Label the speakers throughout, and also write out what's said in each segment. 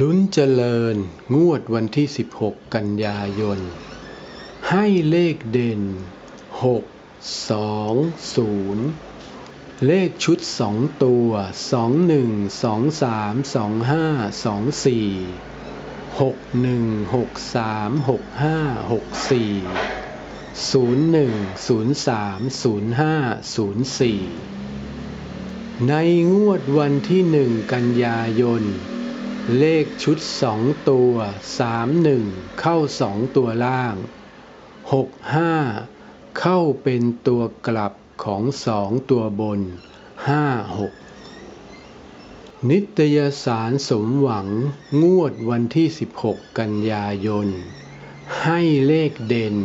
Speaker 1: ลุ้นเจริญงวดวันที่ 16 กันยายน ให้เลขเด่น 6 2 0 เลขชุด 2 ตัว 2 1 2 3 2 5 2 4 6 1 6 3 6 5 6 4 0 1 0 3 0 5 0 4 ในงวดวันที่ 1 กันยายน เลขชุด2ตัว3 1เข้า2ตัวล่าง6 5เข้าเป็นตัวกลับของ2ตัวบน5 6นิตยสารสมหวังงวดวันที่ 16 กันยายน ให้เลขเด่น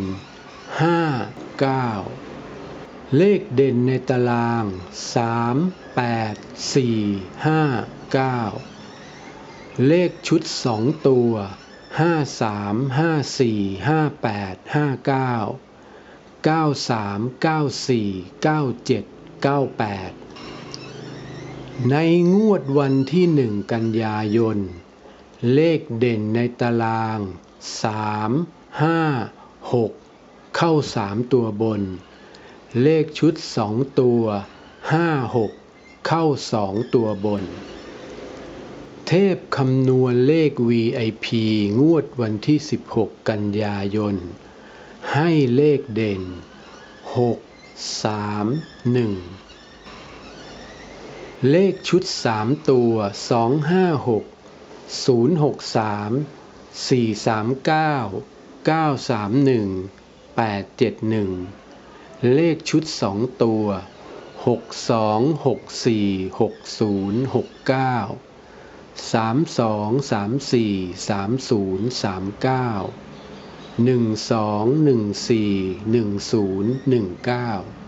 Speaker 1: 5 9 เลขเด่นในตาราง 3 8 4 5 9 เลขชุด2ตัว5 3 5 4 5 8 5 9 9 3 9 4 9 7 9 8ในงวดวันที่1กันยายน เลขเด่นในตาราง3 5 6เข้า3ตัวบน เลขชุด2ตัว5 6เข้า2ตัวบน เทพคำนวณเลข VIP งวดวันที่ 16 กันยายน ให้เลขเด่น 6 3 1 เลขชุด 3 ตัว 256 063 439 931 871 เลขชุด 2 ตัว 6264 6069 0 6 3 4 3 9 9 3 1 8 7 1เลขชุด2ตัว6 2 6 4 6 0 6 9 3 2 3 4 3 0 3 9 1 2 1 4 1 0 1 9